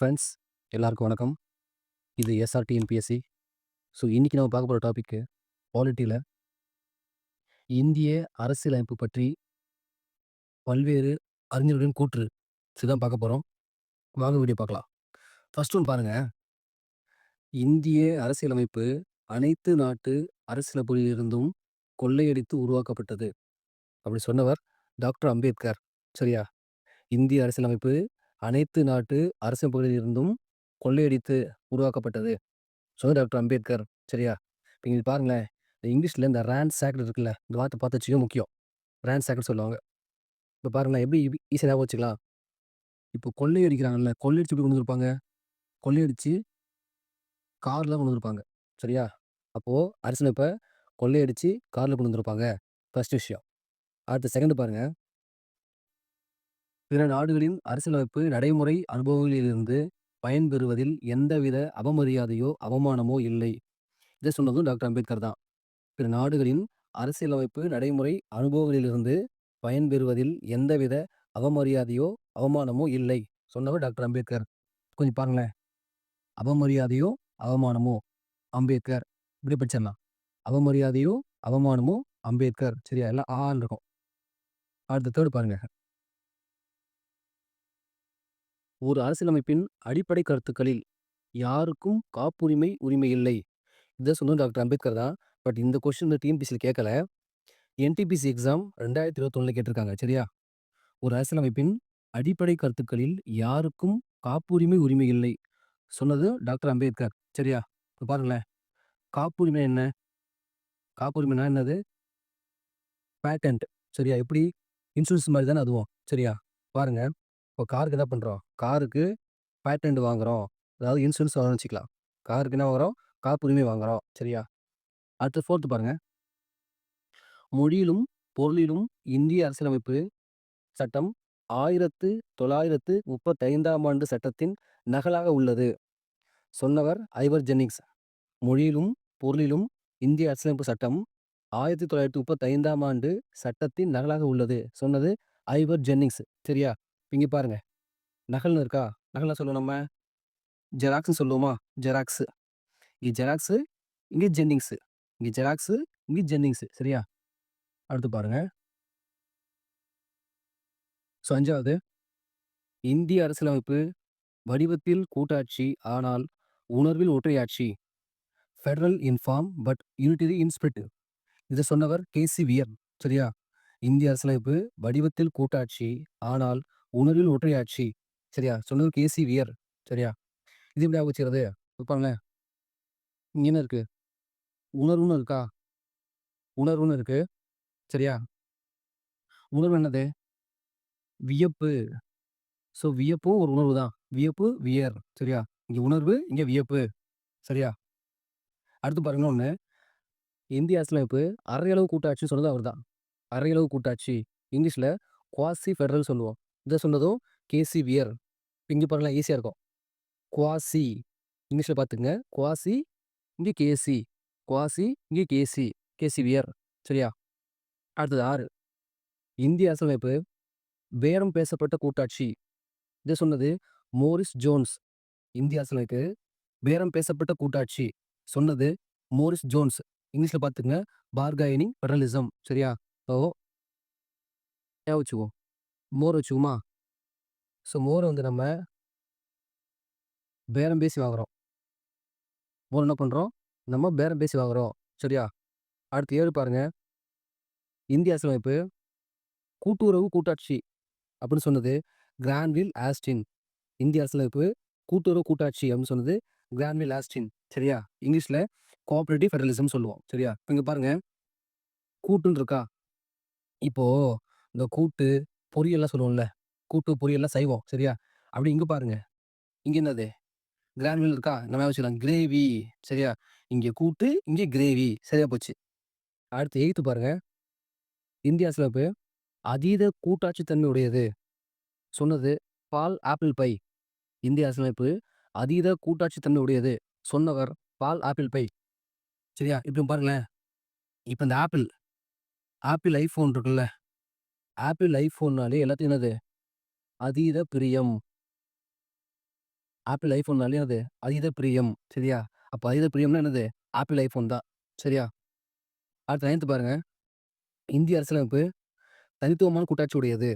Friends எல்லாருக்கும் வணக்கம். இது எஸ்ஆர்டிஎன்பிஎஸ்சி ஸோ இன்றைக்கி நம்ம பார்க்க போகிற டாபிக்கு பாலிட்டியில் இந்திய அரசியலமைப்பு பற்றி பல்வேறு அறிஞர்களின் கூற்று. இதுதான் பார்க்க போகிறோம் வாங்க வீடியோ பார்க்கலாம். ஃபஸ்ட் ஒன்று பாருங்கள் இந்திய அரசியலமைப்பு அனைத்து நாட்டு அரசியலமைப்பிலிருந்தும் கொள்ளையடித்து உருவாக்கப்பட்டது. அப்படி சொன்னவர் டாக்டர் அம்பேத்கர். சரியா? இந்திய அரசியலமைப்பு அனைத்து நாட்டு அரசமைப்புகளிலிருந்தும் கொள்ளையடித்து உருவாக்கப்பட்டது. சொன்ன டாக்டர் அம்பேத்கர். சரியா? இப்போ இது பாருங்களேன். இந்த இங்கிலீஷில் இந்த ரேண்ட் சாக்ட் இருக்குல்ல இந்த வார்த்தை பார்த்து வச்சுக்க முக்கியம். ரேண்ட் சாக்ட் சொல்லுவாங்க. இப்போ பாருங்களேன் எப்படி ஈஸியாக வச்சுக்கலாம். இப்போ கொள்ளையடிக்கிறாங்கல்ல கொள்ளையடிச்சு எப்படி கொண்டு வந்திருப்பாங்க? கொள்ளையடிச்சு காரில் கொண்டு வந்திருப்பாங்க. சரியா? அப்போது அரசமைப்பை கொள்ளையடிச்சு காரில் கொண்டு வந்திருப்பாங்க. ஃபர்ஸ்ட் விஷயம். அடுத்த செகண்ட் பாருங்கள் பிற நாடுகளின் அரசியலமைப்பு நடைமுறை அனுபவங்களிலிருந்து பயன்பெறுவதில் எந்தவித அவமரியாதையோ அவமானமோ இல்லை. இதை சொன்னதும் டாக்டர் அம்பேத்கர் தான். பிற நாடுகளின் அரசியலமைப்பு நடைமுறை அனுபவங்களிலிருந்து பயன்பெறுவதில் எந்தவித அவமரியாதையோ அவமானமோ இல்லை சொன்னவர் டாக்டர் அம்பேத்கர். கொஞ்சம் பாருங்களேன். அவமரியாதையோ அவமானமோ? அம்பேத்கர். இப்படி படிச்சிடலாம். அவமரியாதையோ அவமானமோ? அம்பேத்கர். சரியா? எல்லாம் ஆள் இருக்கும். அடுத்த தேர்டு பாருங்க. ஒரு அரசியலமைப்பின் அடிப்படை கருத்துக்களில் யாருக்கும் காப்புரிமை உரிமை இல்லை இதை சொன்னது டாக்டர் அம்பேத்கர் தான். பட் இந்த கொஸ்டின் இந்த டிஎன்பிசியில் கேட்கல என்டிபிசி எக்ஸாம் ரெண்டாயிரத்தி இருபத்தொன்னில் கேட்டிருக்காங்க. சரியா? ஒரு அரசியலமைப்பின் அடிப்படை கருத்துக்களில் யாருக்கும் காப்புரிமை உரிமை இல்லை சொன்னது டாக்டர் அம்பேத்கர். சரியா? இப்போ பாருங்களேன். காப்புரிமை என்ன? காப்புரிமைனா என்னது? பேட்டன்ட் சரியா? எப்படி? இன்சூரன்ஸ் மாதிரி தானே அதுவும். சரியா? பாருங்கள் இப்போ காருக்கு என்ன பண்ணுறோம் காருக்கு பேட்டன்ட் வாங்குறோம். அதாவது இன்சூரன்ஸ் வச்சுக்கலாம். காருக்கு என்ன வாங்குறோம்? காப்புரிமை வாங்குறோம். சரியா? அடுத்து ஃபோர்த்து பாருங்கள் மொழியிலும் பொருளிலும் இந்திய அரசியலமைப்பு சட்டம் ஆயிரத்து தொள்ளாயிரத்து முப்பத்தைந்தாம் ஆண்டு சட்டத்தின் நகலாக உள்ளது. சொன்னவர் ஐவர் ஜெனிக்ஸ் மொழியிலும் பொருளிலும் இந்திய அரசியலமைப்பு சட்டம் ஆயிரத்தி தொள்ளாயிரத்தி முப்பத்தைந்தாம் ஆண்டு சட்டத்தின் நகலாக உள்ளது. சொன்னது ஐவர் ஜென்னிங்ஸ். சரியா? இங்கே பாருங்க. நகல்னு இருக்கா? நகல்னு சொல்லுவோம் நம்ம. ஜெராக்ஸ்னு சொல்லுவோமா? ஜெராக்ஸு இங்கே ஜெராக்ஸு இங்கே ஜென்னிங்ஸு இங்கே ஜெராக்ஸு இங்கே ஜென்னிங்ஸு சரியா? அடுத்து பாருங்க. ஸோ அஞ்சாவது. இந்திய அரசியலமைப்பு வடிவத்தில் கூட்டாட்சி ஆனால் உணர்வில் ஒற்றையாட்சி federal in form but unitary in spirit இதை சொன்னவர் கேசி வியர் சரியா? இந்திய அரசியலமைப்பு வடிவத்தில் கூட்டாட்சி ஆனால் உணர்வில் ஒற்றையாட்சி. சரியா? சொன்னது கேசி வியர். சரியா? இது எப்படி வச்சுக்கிறது இருப்பாங்களே இங்கே என்ன இருக்கு? உணர்வுன்னு இருக்கா? உணர்வுன்னு இருக்கு. சரியா? உணர்வு என்னது? வியப்பு. ஸோ வியப்பும் ஒரு உணர்வு தான். வியப்பு வியர். சரியா? இங்கே உணர்வு இங்கே வியப்பு. சரியா? அடுத்து பாருங்க ஒன்று இந்திய அரசியலமைப்பு அரையளவு கூட்டாட்சி சொன்னது அவர் தான் அரையளவு கூட்டாட்சி. இங்கிலீஷில் குவாசி ஃபெடரல் சொல்லுவோம். இதை சொன்னதும் கேசி வியர் இங்கே பாருங்களா ஈஸியாக இருக்கும். குவாசி. இங்கிலீஷில் பார்த்துங்க குவாசி இங்கே கேசி. குவாசி இங்கே கேசி. கேசி வியர் சரியா? அடுத்தது ஆறு. இந்திய அரசமைப்பு பேரம் பேசப்பட்ட கூட்டாட்சி. இதை சொன்னது மோரிஸ் ஜோன்ஸ். இந்திய அரசமைப்பு பேரம் பேசப்பட்ட கூட்டாட்சி. சொன்னது மோரிஸ் ஜோன்ஸ். இங்கிலீஷில் பார்த்துங்க பார்கைனிங் ஃபெடரலிசம் சரியா? ஸோ வச்சுக்குவோம் மோர் வச்சுக்குமா ஸோ மோரை வந்து நம்ம பேரம் பேசி வாங்குகிறோம் மோர் என்ன பண்ணுறோம் நம்ம பேரம் பேசி வாங்குகிறோம் சரியா? அடுத்து ஏழு பாருங்கள் இந்திய அரசியலமைப்பு கூட்டுறவு கூட்டாட்சி அப்படின்னு சொன்னது கிராண்ட்வில் ஆஸ்டின் இந்திய அரசியலமைப்பு கூட்டுறவு கூட்டாட்சி அப்படின்னு சொன்னது கிராண்ட்வில் ஆஸ்டின் சரியா? இங்கிலீஷில் கோஆப்ரேட்டிவ் ஃபெடரலிசம் சொல்லுவோம். சரியா? இப்போ இங்கே பாருங்கள் கூட்டுன்னு இருக்கா? இப்போ இந்த கூட்டு பொரியல்லாம் சொல்லுவோம்ல. கூட்டு பொரியல்லாம் செய்வோம். சரியா? அப்படி இங்கே பாருங்க. இங்கே என்னது? கிராண்ட்வில் இருக்கா? நம்ம வச்சுக்கலாம். கிரேவி சரியா? இங்கே கூட்டு இங்கே கிரேவி சரியா போச்சு. அடுத்து எய்த்து பாருங்க. இந்தியா சிலப்பு அதீத கூட்டாட்சி தன்மை உடையது சொன்னது பால் ஆப்பிள் பை இந்திய அரசியலமைப்பு அதீத கூட்டாட்சி தன்மை உடையது சொன்னவர் பால் ஆப்பிள் பை சரியா? இப்போ பாருங்களேன். இப்போ இந்த ஆப்பிள் ஆப்பிள் ஐஃபோன் இருக்குல்ல. ஆப்பிள் ஐஃபோன்னாலே எல்லாத்தையும் என்னது அதீத பிரியம் ஆப்பிள் ஐஃபோன்னாலே அது அதீத பிரியம் சரியா? அப்போ அதீத பிரியம்னா என்னது? ஆப்பிள் ஐஃபோன் தான். சரியா? அடுத்து 9த் பாருங்கள் இந்திய அரசியலமைப்பு தனித்துவமான கூட்டாட்சி உடையது.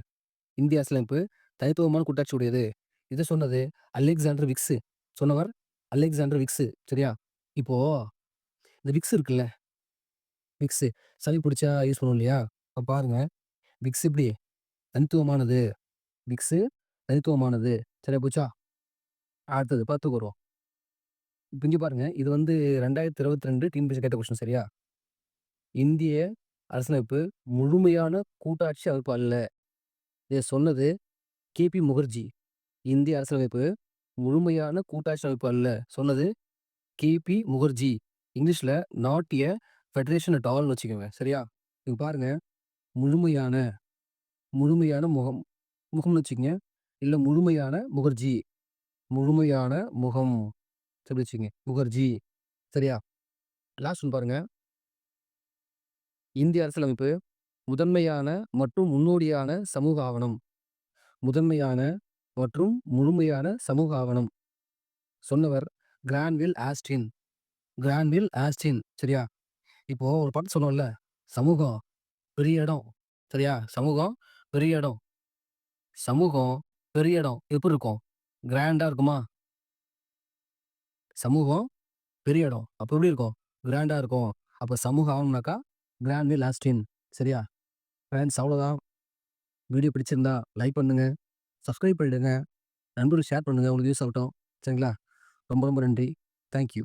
இந்திய அரசியலமைப்பு தனித்துவமான கூட்டாட்சி உடையது. இதை சொன்னது அலெக்சாண்டர் விக்ஸு. சொன்னவர் அலெக்சாண்டர் விக்ஸு. சரியா? இப்போ இந்த விக்ஸ் இருக்குல்ல. விக்ஸு சளி பிடிச்சா யூஸ் பண்ணுவோம் இல்லையா? அப்போ பாருங்கள் பிக்ஸ் இப்படி தனித்துவமானது. பிக்ஸு தனித்துவமானது. சரியா போச்சா? அடுத்தது 10க்கு வருவோம். இப்ப இங்க பாருங்க. இது வந்து 2022 டிஎன்பிஎஸ்சி கேட்ட கொஸ்டின் சரியா? இந்திய அரசமைப்பு முழுமையான கூட்டாட்சி அமைப்பு அல்ல. இதை சொன்னது கே.பி. முகர்ஜி. இந்திய அரசியலமைப்பு முழுமையான கூட்டாட்சி அமைப்பு அல்ல. சொன்னது கே.பி. முகர்ஜி. இங்கிலீஷில் நாட் எ ஃபெடரேஷன் அட் வச்சுக்கோங்க. சரியா? இங்க பாருங்கள் முழுமையான முழுமையான முகம் முகம்னு வச்சுக்கங்க. இல்லை முழுமையான முகர்ஜி. முழுமையான முகம். சொல்லி வச்சுக்கங்க. முகர்ஜி. சரியா? லாஸ்ட் ஒன் பாருங்க. இந்திய அரசியலமைப்பு முதன்மையான மற்றும் முன்னோடியான சமூக ஆவணம். முதன்மையான மற்றும் முழுமையான சமூக ஆவணம். சொன்னவர் கிரான்வில் ஆஸ்டின். கிரான்வில் ஆஸ்டின். சரியா? இப்போ ஒரு பாட்டு சொன்னோம்ல. சமூகம் பெரிய இடம். சரியா? சமூகம் பெரிய இடம். சமூகம் பெரிய இடம். எப்படி இருக்கும்? கிராண்டா இருக்குமா? சமூகம் பெரிய இடம். அப்போ எப்படி இருக்கும்? கிராண்டா இருக்கும். அப்போ சமூகம் ஆகணும்னாக்கா கிராண்ட் கிரான்வில் லாஸ்டின் சரியா? ஃப்ரெண்ட்ஸ் அவ்வளோதான். வீடியோ பிடிச்சிருந்தா லைக் பண்ணுங்க. சப்ஸ்கிரைப் பண்ணிடுங்க. நண்பர்களுக்கு ஷேர் பண்ணுங்கள் உங்களுக்கு யூஸ் ஆகட்டும். சரிங்களா? ரொம்ப ரொம்ப நன்றி. Thank you.